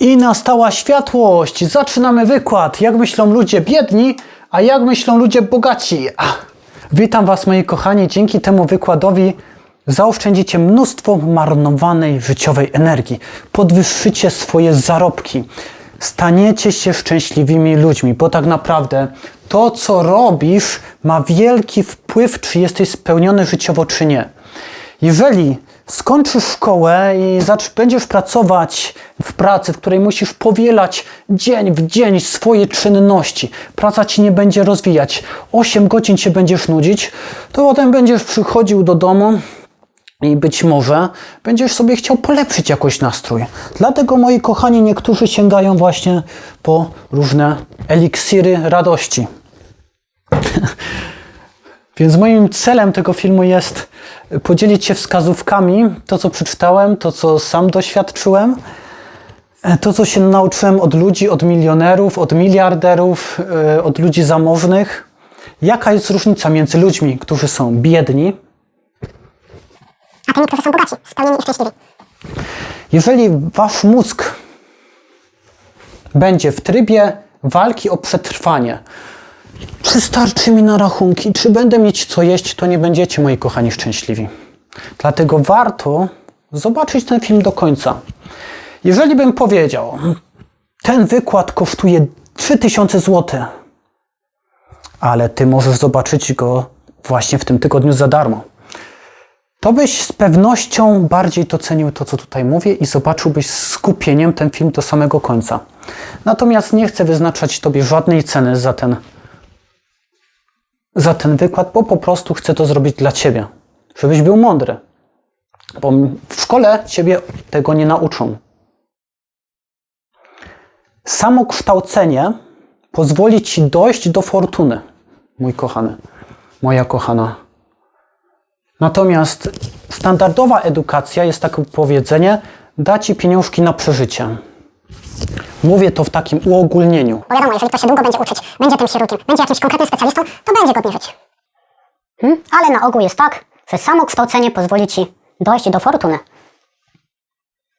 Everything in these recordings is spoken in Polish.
I nastała światłość. Zaczynamy wykład. Jak myślą ludzie biedni, a jak myślą ludzie bogaci. Ach. Witam Was, moi kochani. Dzięki temu wykładowi zaoszczędzicie mnóstwo marnowanej życiowej energii. Podwyższycie swoje zarobki. Staniecie się szczęśliwymi ludźmi, bo tak naprawdę to, co robisz, ma wielki wpływ, czy jesteś spełniony życiowo, czy nie. Jeżeli skończysz szkołę i będziesz pracować w pracy, w której musisz powielać dzień w dzień swoje czynności, praca ci nie będzie rozwijać, 8 godzin się będziesz nudzić, to potem będziesz przychodził do domu i być może będziesz sobie chciał polepszyć jakoś nastrój. Dlatego, moi kochani, niektórzy sięgają właśnie po różne eliksiry radości. Więc moim celem tego filmu jest podzielić się wskazówkami, to co przeczytałem, to co sam doświadczyłem, e, to co się nauczyłem od ludzi, od milionerów, od miliarderów, e, od ludzi zamożnych. Jaka jest różnica między ludźmi, którzy są biedni, a tymi, którzy są bogaci, spełnieni i szczęśliwi. Jeżeli wasz mózg będzie w trybie walki o przetrwanie, czy starczy mi na rachunki, czy będę mieć co jeść, to nie będziecie, moi kochani, szczęśliwi. Dlatego warto zobaczyć ten film do końca. Jeżeli bym powiedział, ten wykład kosztuje 3000 zł, ale ty możesz zobaczyć go właśnie w tym tygodniu za darmo to byś z pewnością bardziej docenił to, co tutaj mówię i zobaczyłbyś z skupieniem ten film do samego końca. Natomiast nie chcę wyznaczać Tobie żadnej ceny za ten, za ten wykład, bo po prostu chcę to zrobić dla Ciebie, żebyś był mądry. Bo w szkole Ciebie tego nie nauczą. Samo kształcenie pozwoli Ci dojść do fortuny, mój kochany, moja kochana. Natomiast standardowa edukacja jest takie powiedzenie, da ci pieniążki na przeżycie. Mówię to w takim uogólnieniu. Bo wiadomo, jeżeli ktoś się długo będzie uczyć, będzie tym chirurgiem, będzie jakimś konkretnym specjalistą, to będzie godnie żyć. Hmm? Ale na ogół jest tak, że samo kształcenie pozwoli ci dojść do fortuny.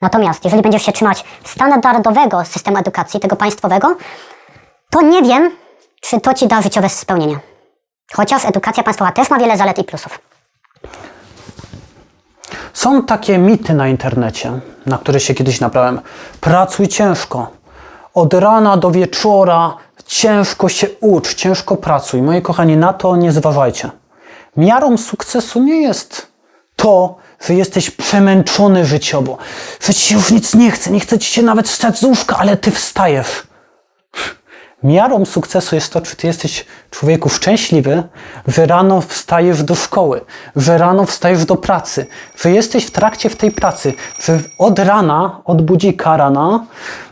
Natomiast jeżeli będziesz się trzymać standardowego systemu edukacji, tego państwowego, to nie wiem, czy to ci da życiowe spełnienie. Chociaż edukacja państwowa też ma wiele zalet i plusów. Są takie mity na internecie, na które się kiedyś nabrałem. Pracuj ciężko. Od rana do wieczora ciężko się ucz, ciężko pracuj. Moi kochani, na to nie zważajcie. Miarą sukcesu nie jest to, że jesteś przemęczony życiowo, że ci się już nic nie chce, nie chce ci się nawet wstać z łóżka, ale ty wstajesz. Miarą sukcesu jest to, czy ty jesteś człowieku szczęśliwy, że rano wstajesz do szkoły, że rano wstajesz do pracy, że jesteś w trakcie w tej pracy, że od rana, od budzika rana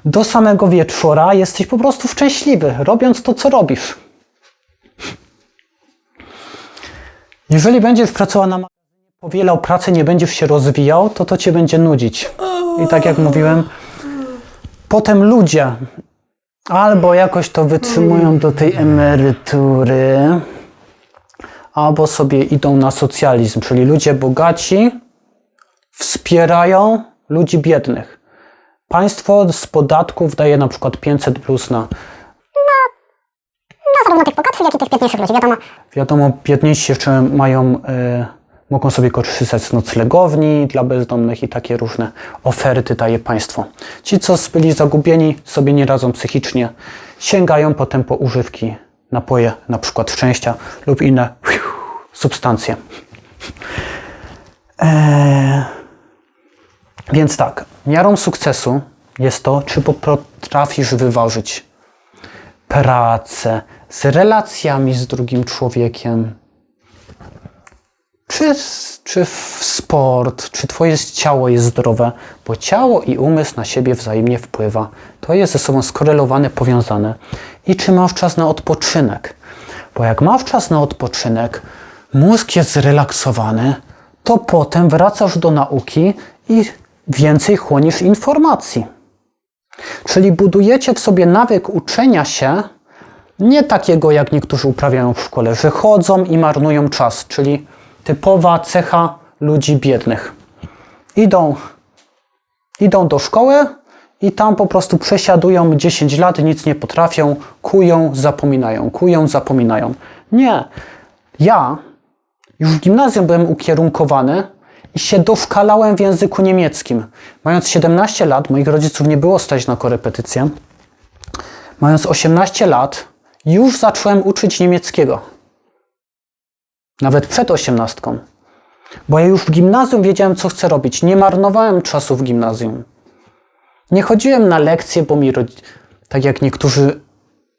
do samego wieczora jesteś po prostu szczęśliwy, robiąc to, co robisz. Jeżeli będziesz pracował na magazynie, powielał pracę, nie będziesz się rozwijał, to to cię będzie nudzić. I tak jak mówiłem, potem ludzie albo jakoś to wytrzymują do tej emerytury, albo sobie idą na socjalizm, czyli ludzie bogaci wspierają ludzi biednych. Państwo z podatków daje na przykład 500 plus na, No, zarówno tych bogatszych, jak i tych biedniejszych ludzi. Wiadomo, wiadomo, biedniejsi jeszcze mają, e, mogą sobie korzystać z noclegowni dla bezdomnych i takie różne oferty daje państwo. Ci, co byli zagubieni, sobie nie radzą psychicznie, sięgają potem po używki, napoje, na przykład szczęścia lub inne substancje. Eee, więc tak, miarą sukcesu jest to, czy potrafisz wyważyć pracę z relacjami z drugim człowiekiem, czy, czy sport, czy twoje ciało jest zdrowe, bo ciało i umysł na siebie wzajemnie wpływa. To jest ze sobą skorelowane, powiązane. I czy masz czas na odpoczynek? Bo jak masz czas na odpoczynek, mózg jest zrelaksowany, to potem wracasz do nauki i więcej chłonisz informacji. Czyli budujecie w sobie nawyk uczenia się, nie takiego jak niektórzy uprawiają w szkole, że chodzą i marnują czas, czyli typowa cecha ludzi biednych. Idą, idą do szkoły i tam po prostu przesiadują 10 lat, nic nie potrafią, kują, zapominają, kują, zapominają. Nie. Ja już w gimnazjum byłem ukierunkowany i się doszkalałem w języku niemieckim. Mając 17 lat, moich rodziców nie było stać na korepetycję. Mając 18 lat, już zacząłem uczyć niemieckiego. Nawet przed 18. Bo ja już w gimnazjum wiedziałem, co chcę robić. Nie marnowałem czasu w gimnazjum. Nie chodziłem na lekcje, bo mi, rodzi- tak jak niektórzy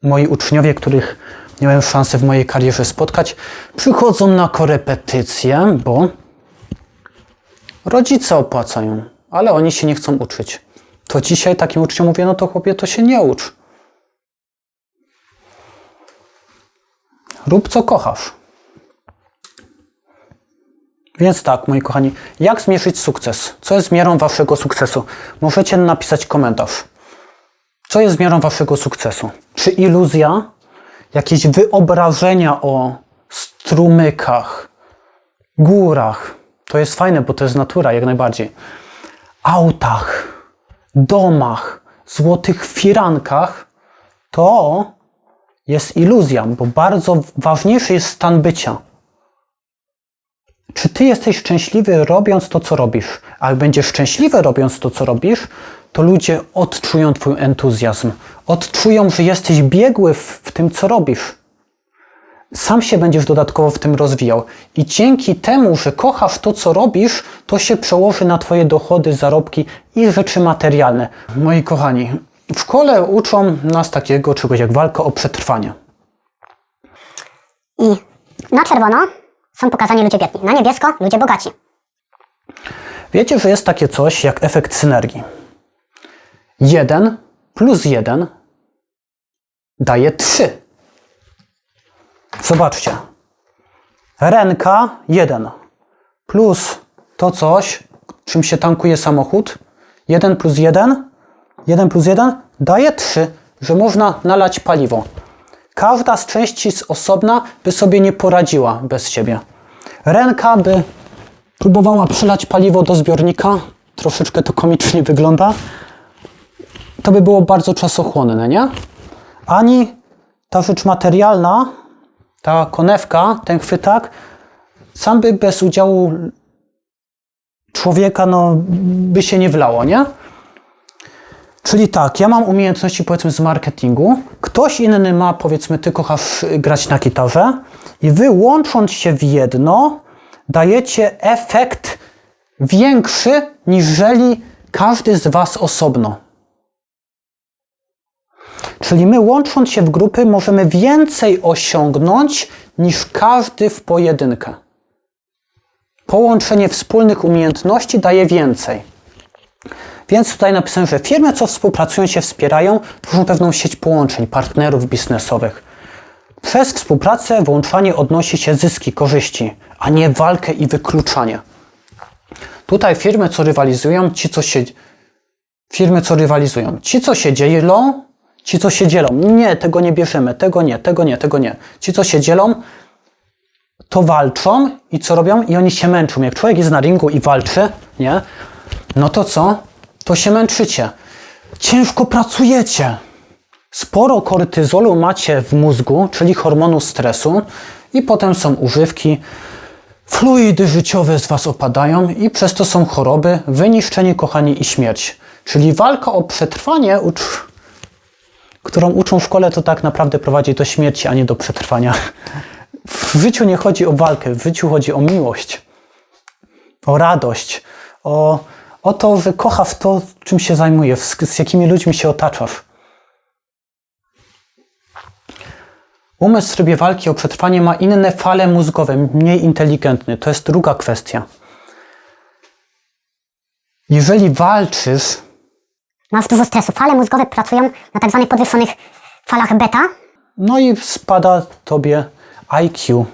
moi uczniowie, których miałem szansy w mojej karierze spotkać, przychodzą na korepetycje, bo rodzice opłacają, ale oni się nie chcą uczyć. To dzisiaj takim uczniom mówię, no to chłopie, to się nie ucz. Rób co kochasz. Więc tak, moi kochani, jak zmierzyć sukces? Co jest miarą waszego sukcesu? Możecie napisać komentarz. Co jest miarą waszego sukcesu? Czy iluzja, jakieś wyobrażenia o strumykach, górach? To jest fajne, bo to jest natura, jak najbardziej. Autach, domach, złotych firankach to jest iluzja, bo bardzo ważniejszy jest stan bycia. Czy ty jesteś szczęśliwy robiąc to, co robisz? A jak będziesz szczęśliwy robiąc to, co robisz, to ludzie odczują twój entuzjazm. Odczują, że jesteś biegły w, w tym, co robisz. Sam się będziesz dodatkowo w tym rozwijał. I dzięki temu, że kochasz to, co robisz, to się przełoży na twoje dochody, zarobki i rzeczy materialne. Moi kochani, w szkole uczą nas takiego czegoś jak walka o przetrwanie. I na czerwono są pokazani ludzie biedni, na niebiesko ludzie bogaci. Wiecie, że jest takie coś jak efekt synergii. 1 plus 1 daje 3. Zobaczcie. Ręka 1 plus to coś, czym się tankuje samochód. 1 plus 1, 1 plus 1 daje 3, że można nalać paliwo. Każda z części z osobna by sobie nie poradziła bez siebie. Ręka by próbowała przelać paliwo do zbiornika. Troszeczkę to komicznie wygląda. To by było bardzo czasochłonne, nie? Ani ta rzecz materialna, ta konewka, ten chwytak, sam by bez udziału człowieka, no, by się nie wlało, nie? Czyli tak, ja mam umiejętności powiedzmy z marketingu, ktoś inny ma powiedzmy ty kochasz grać na gitarze i wy łącząc się w jedno dajecie efekt większy niżeli każdy z was osobno. Czyli my łącząc się w grupy możemy więcej osiągnąć niż każdy w pojedynkę. Połączenie wspólnych umiejętności daje więcej. Więc tutaj napisałem, że firmy, co współpracują, się wspierają, tworzą pewną sieć połączeń, partnerów biznesowych. Przez współpracę włączanie odnosi się zyski, korzyści, a nie walkę i wykluczanie. Tutaj firmy, co rywalizują, ci, co się. Firmy, co rywalizują, ci, co się dzielą, ci, co się dzielą. Nie, tego nie bierzemy, tego nie, tego nie, tego nie. Ci, co się dzielą, to walczą i co robią? I oni się męczą. Jak człowiek jest na ringu i walczy, nie? No to co? To się męczycie. Ciężko pracujecie. Sporo kortyzolu macie w mózgu, czyli hormonu stresu, i potem są używki, fluidy życiowe z Was opadają, i przez to są choroby, wyniszczenie, kochanie i śmierć. Czyli walka o przetrwanie, ucz... którą uczą w szkole, to tak naprawdę prowadzi do śmierci, a nie do przetrwania. W życiu nie chodzi o walkę, w życiu chodzi o miłość, o radość, o, o to, że kochasz to, czym się zajmujesz, z, z jakimi ludźmi się otaczasz. Umysł w trybie walki o przetrwanie ma inne fale mózgowe, mniej inteligentny. To jest druga kwestia. Jeżeli walczysz, Masz dużo stresu. Fale mózgowe pracują na tak zwanych podwyższonych falach beta. no i spada tobie IQ.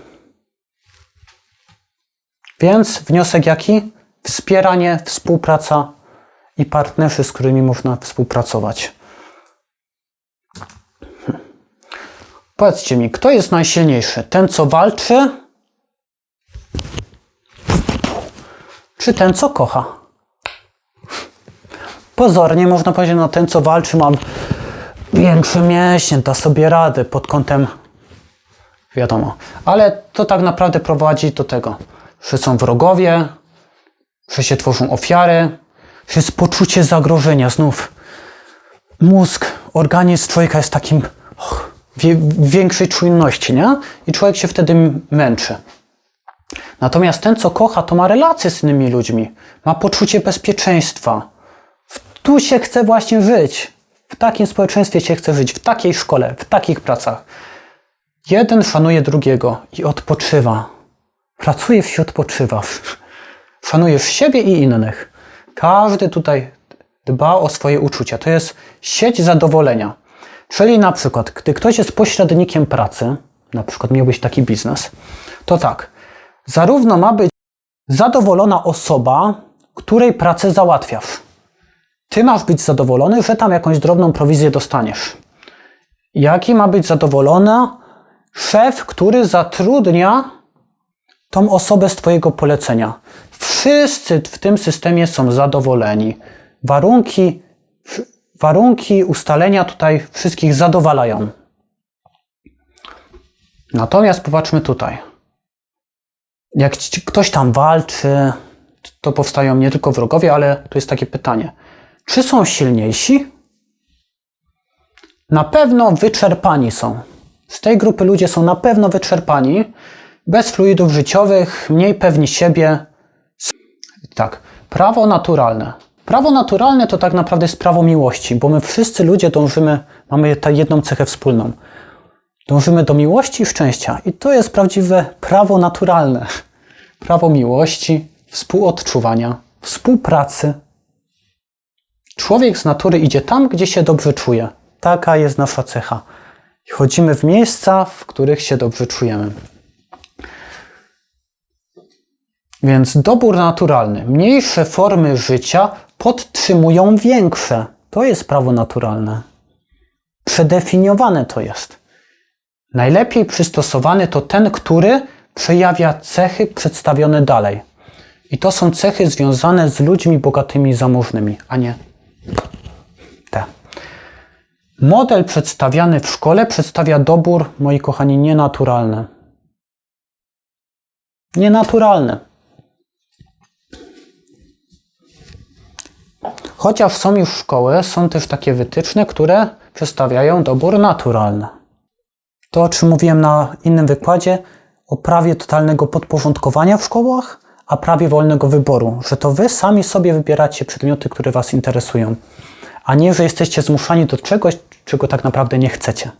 Więc wniosek jaki? Wspieranie, współpraca i partnerzy, z którymi można współpracować. Powiedzcie mi, kto jest najsilniejszy? Ten, co walczy? Czy ten, co kocha? pozornie można powiedzieć, no ten co walczy ma większy mięśnie, da sobie radę pod kątem wiadomo. Ale to tak naprawdę prowadzi do tego, że są wrogowie, że się tworzą ofiary, że jest poczucie zagrożenia. Znów mózg, organizm człowieka jest takim och, większej czujności, nie? I człowiek się wtedy męczy. Natomiast ten, co kocha, to ma relacje z innymi ludźmi, ma poczucie bezpieczeństwa. Tu się chce właśnie żyć. W takim społeczeństwie się chce żyć, w takiej szkole, w takich pracach. Jeden szanuje drugiego i odpoczywa. Pracuje wsi, odpoczywa. Szanujesz siebie i innych. Każdy tutaj dba o swoje uczucia. To jest sieć zadowolenia. Czyli na przykład, gdy ktoś jest pośrednikiem pracy, na przykład miałbyś taki biznes, to tak, zarówno ma być zadowolona osoba, której pracę załatwiasz. Ty masz być zadowolony, że tam jakąś drobną prowizję dostaniesz. Jaki ma być zadowolona szef, który zatrudnia tą osobę z Twojego polecenia. Wszyscy w tym systemie są zadowoleni. Warunki, warunki ustalenia tutaj wszystkich zadowalają. Natomiast popatrzmy tutaj. Jak ktoś tam walczy, to powstają nie tylko wrogowie, ale tu jest takie pytanie. Czy są silniejsi? Na pewno wyczerpani są. Z tej grupy ludzie są na pewno wyczerpani, bez fluidów życiowych, mniej pewni siebie. Tak, prawo naturalne. Prawo naturalne to tak naprawdę jest prawo miłości, bo my wszyscy ludzie dążymy, mamy tę jedną cechę wspólną. Dążymy do miłości i szczęścia. I to jest prawdziwe prawo naturalne. Prawo miłości, współodczuwania, współpracy. Człowiek z natury idzie tam, gdzie się dobrze czuje. Taka jest nasza cecha. I chodzimy w miejsca, w których się dobrze czujemy. Więc dobór naturalny. Mniejsze formy życia podtrzymują większe. To jest prawo naturalne. Przedefiniowane to jest. Najlepiej przystosowany to ten, który przejawia cechy przedstawione dalej. I to są cechy związane z ludźmi bogatymi i zamożnymi, a nie te. Model przedstawiany w szkole przedstawia dobór, moi kochani, nienaturalny. Nienaturalny. Chociaż są już szkoły, są też takie wytyczne, które przedstawiają dobór naturalny. To, o czym mówiłem na innym wykładzie, o prawie totalnego podporządkowania w szkołach, a prawie wolnego wyboru, że to wy sami sobie wybieracie przedmioty, które was interesują, a nie, że jesteście zmuszani do czegoś, czego tak naprawdę nie chcecie.